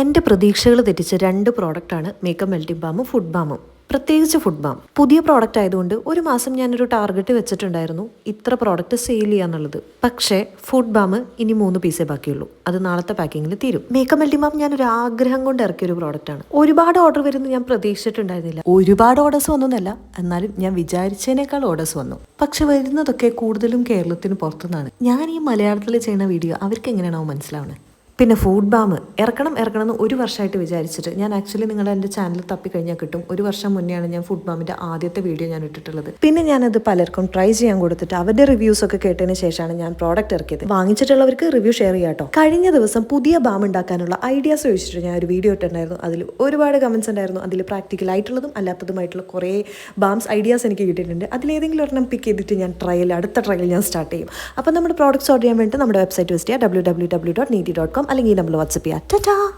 എന്റെ പ്രതീക്ഷകൾ തെറ്റിച്ച രണ്ട് പ്രോഡക്റ്റാണ് മേക്കപ്പ് മെൽറ്റിംഗ് ബാമും ഫുഡ് ബാമും പ്രത്യേകിച്ച് ഫുഡ് ബാം പുതിയ പ്രോഡക്റ്റ് ആയതുകൊണ്ട് ഒരു മാസം ഞാനൊരു ടാർഗറ്റ് വെച്ചിട്ടുണ്ടായിരുന്നു ഇത്ര പ്രോഡക്റ്റ് സെയിൽ ചെയ്യാന്നുള്ളത് പക്ഷേ ഫുഡ് ബാം ഇനി മൂന്ന് പീസേ ബാക്കിയുള്ളൂ. അത് നാളത്തെ പാക്കിങ്ങിൽ തീരും. മേക്കപ്പ് മെൽറ്റി ബാം ഞാൻ ഒരു ആഗ്രഹം കൊണ്ട് ഇറക്കിയ ഒരു പ്രോഡക്റ്റാണ് ഒരുപാട് ഓർഡർ വരുന്നത് ഞാൻ പ്രതീക്ഷിച്ചിട്ടുണ്ടായിരുന്നില്ല. ഒരുപാട് ഓർഡേഴ്സ് വന്നൊന്നല്ല എന്നാലും ഞാൻ വിചാരിച്ചതിനേക്കാൾ ഓർഡേഴ്സ് വന്നു. പക്ഷെ വരുന്നതൊക്കെ കൂടുതലും കേരളത്തിന് പുറത്തുനിന്നാണ്. ഞാൻ ഈ മലയാളത്തിൽ ചെയ്യുന്ന വീഡിയോ അവർക്ക് എങ്ങനെയാണോ മനസ്സിലാവുന്നത്? പിന്നെ ഫുഡ് ബാം ഇറക്കണം ഇറക്കണം എന്ന് ഒരു വർഷമായിട്ട് വിചാരിച്ചിട്ട് ഞാൻ ആക്ച്വലി നിങ്ങളുടെ എന്റെ ചാനൽ തപ്പിക്കഴിഞ്ഞാൽ കിട്ടും. ഒരു വർഷം മുന്നെയാണ് ഞാൻ ഫുഡ് ബാമിന്റെ ആദ്യത്തെ വീഡിയോ ഞാൻ ഇട്ടിട്ടുള്ളത്. പിന്നെ ഞാനത് പലർക്കും ട്രൈ ചെയ്യാൻ കൊടുത്തിട്ട് അവരുടെ റിവ്യൂസ് ഒക്കെ കേട്ടതിന് ശേഷമാണ് ഞാൻ പ്രോഡക്റ്റ് ഇറക്കിയത്. വാങ്ങിച്ചിട്ടുള്ളവർക്ക് റിവ്യൂ ഷെയർ ചെയ്യാട്ടോ കഴിഞ്ഞ ദിവസം പുതിയ ബാം ഉണ്ടാക്കാനുള്ള ഐഡിയാസ് ചോദിച്ചിട്ട് ഞാൻ ഒരു വീഡിയോ ഇട്ടിട്ടുണ്ടായിരുന്നു. അതിൽ ഒരുപാട് കമൻസ് ഉണ്ടായിരുന്നു. അതിൽ പ്രാക്ടിക്കൽ ആയിട്ടുള്ളതും അല്ലാത്തതുമായിട്ടുള്ള കുറേ ബാംസ് ഐഡിയാസ് എനിക്ക് കിട്ടിയിട്ടുണ്ട്. അതിലേതെങ്കിലും ഒരെണ്ണം പിക്ക് ചെയ്തിട്ട് ഞാൻ ട്രയൽ അടുത്ത ട്രയൽ ഞാൻ സ്റ്റാർട്ട് ചെയ്യും. അപ്പോൾ നമ്മുടെ പ്രോഡക്റ്റ്സ് ഓർഡർ ചെയ്യാൻ വേണ്ടി നമ്മുടെ വെബ്സൈറ്റ് വിസിറ്റ് ചെയ്യുക W W W dot Neethi dot com അല്ലെങ്കിൽ നമ്മൾ വാട്സപ്പ് ചെയ്യാം. ടാ